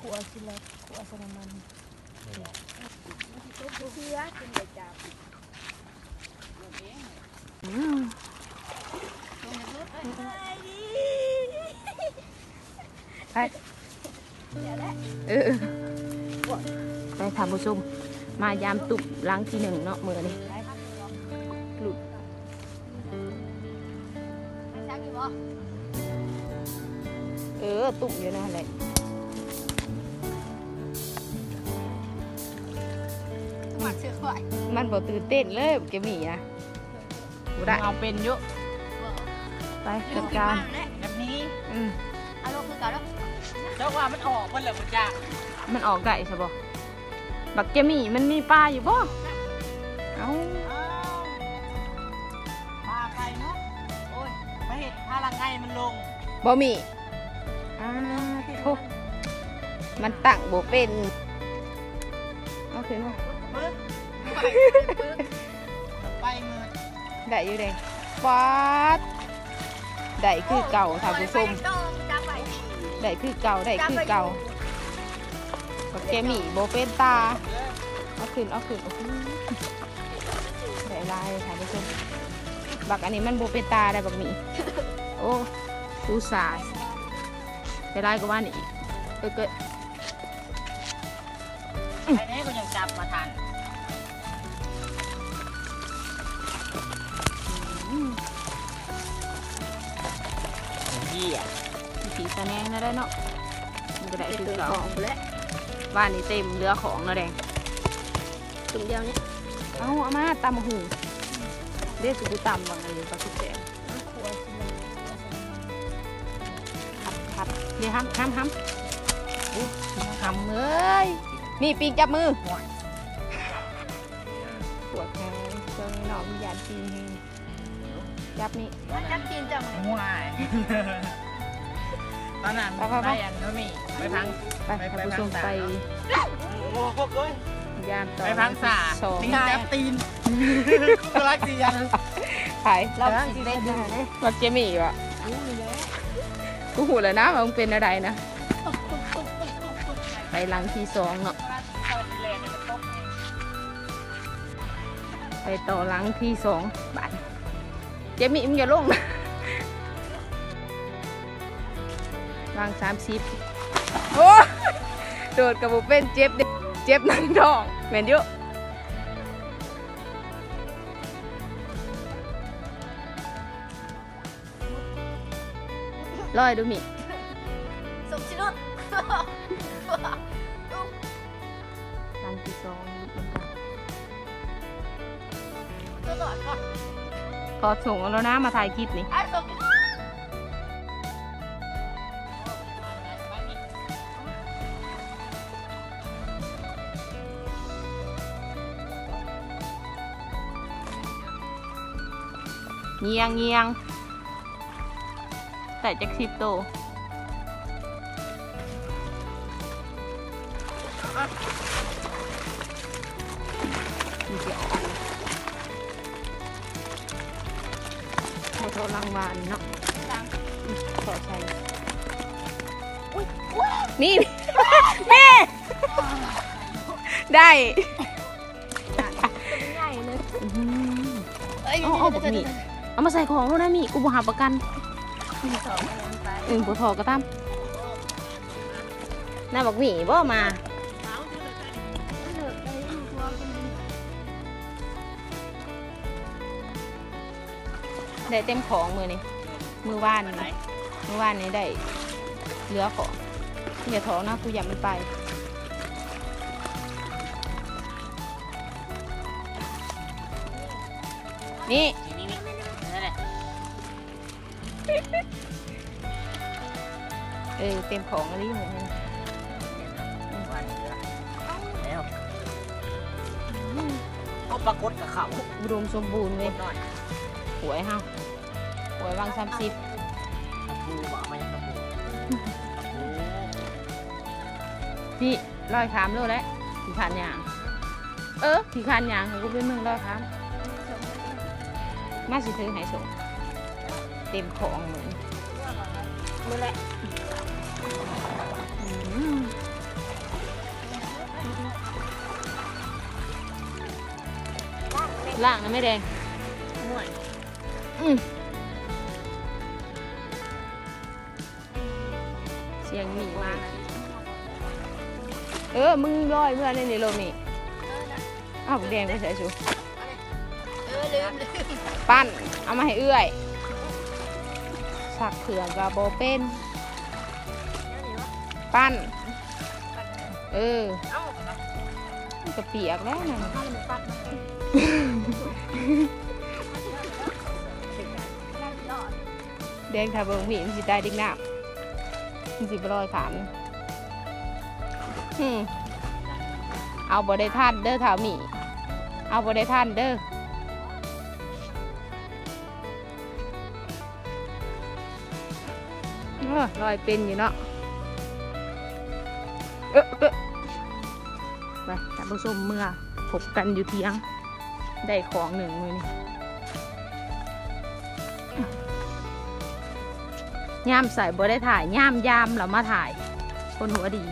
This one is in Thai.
ขัวสิละขัวสนมันเชื้อกินได้จับอืมไปเออไปทำผู้ชมมายามตุบล้างที่หนึ่งเนาะมือนี่หลุดชักอยู่บ่เออตุ่มอยู่นั่นแหละ หมักเสื้อควายมันบ่ตื่นเต้นเลยเกมีนะบ่ได้เอาเป็นอยุไปจัดการแบบนี้อืมเอาลงคือเก่าแล้วเจ้าว่ามันออกมันเหลือมันจ้ามันออกได้ใช่บ่บักเกมีมันมีปลาอยู่บ่เอ้าพาไปเนาะโอ้ยไปเห็ดพาลังไงมันลงบ่มีอ้าโทมันตั้งบ่เป็น เอาขึ้นมาปึ๊บ ไปเงินได้อยู่เด้ป๊าดได้คือเก่าท่านผู้ชมได้คือเก่าได้คือเก่าบักเกมีโบเป็นตาเอาขึ้นเอาขึ้นโอ้โหได้ลายเลยค่ะผู้ชมบักอันนี้มันโบเป็นตาได้บักนี้โอ้ดูสาสได้ลายกว่านี่อีกเอ้ยเกิดไอ้นี่ก็ยังจับมาทัน เหี้ยมีสีสะแนงนะได้เนาะมันก็ได้คือเก่าของแล้วบ้านนี้เต็มเรือของเนาะแดงถุงเดียวนี่เอาเอามาตำมะหูเรียกสุกุตำบางอะไรปลาสุกแดงขัวสิละครับครับเดี๋ยวห้ามห้ามห้ามอู้ห้ามเอ้ยนี่ปีกจับมือปวดแขนเชิงหนอมยานปีน จับนี่จับกินจับห่วยตอนนั้นไปไปไปไปอันนู้นนี่ไปพังไปไปท่านไปผู้ชมทางไปสามโอ้โหเอ้ยยามต่อไปพังสาสองตีนจับตีนกูรักสียันขายเราสิเล่นนะมักเจมี่วะกูหูแล้วนะว่ามึงเป็นอะไรนะ ไปหลังที่สองเนาะไปต่อหลังที่สองบาท เจมี่มึงอย่าลงนะวางสามสิบโอ้ยโดดกับบุเป็นเจ็บเด้เจ็บหนังทองแม่นอยุลอยดูมิสมชินุหลังที่สองมันก็ตัวหลอดก่อน ถอดส่งแล้วนะมาถ่ายคลิปนี่เงียงเงียงแต่จักสิบโตนี่เดี๋ยว เอาโทรรางวัลเนาะขอใช้นี่ แม่ ได้ง่ายเลยอื้อหือเอ้ยเอาเอาบอกนี่เอามาใส่ของแล้วนะมีกูบ่หาประกันมีสองอันไปเออบ่ทอก็ตามน่าบอกหมีบ่มา ได้เต็มของมือนี่มือว่านนี่มือว่านนี่ได้เหลือของอย่าท้องนะกูอยากมันไปนี่นี่นี่นั่นแหละเออเต็มของอะไรเหมือนกันวันเดือแล้วก็ปรากฏกับเขาอุดมสมบูรณ์คเว้ยน หวยเฮาหวยวางสามสิบพี่ร้อยคำเรู้แล้วขี่ขานยาง เออขี่ขานยางกูเป็นมึงร้อยคำมาสิซื้อให้ส่งเต็มของเหมือนมือแหละล่างนะไม่แดง เสียงหมีมาก เออ มึงร้อยเพื่อนในนี่โลมนี่อ้าวแดงไปใส่ชูเออลืมลืมปั้น เอามาให้เอื้อยสักเขือกระโบเป็น ปั้น เออเอ้ามันก็เปียกแล้วนะ แดงทาเบิงหมีมันสิได้ดิ้งน้ำมันสิบลอยขานอืมเอาบ่ได้ท่านเด้อเท้ามี เอาบ่ได้ท่านเด้อเออลอยเป็นอยู่เนาะเออเออไปท่านผู้ชมเมื่อพบกันอยู่เที่ยง ได้ของหนึ่งมือนี่ ย่ามใส่บ่ได้ถ่ายย่ามยามเรามาถ่าย คนหัวดี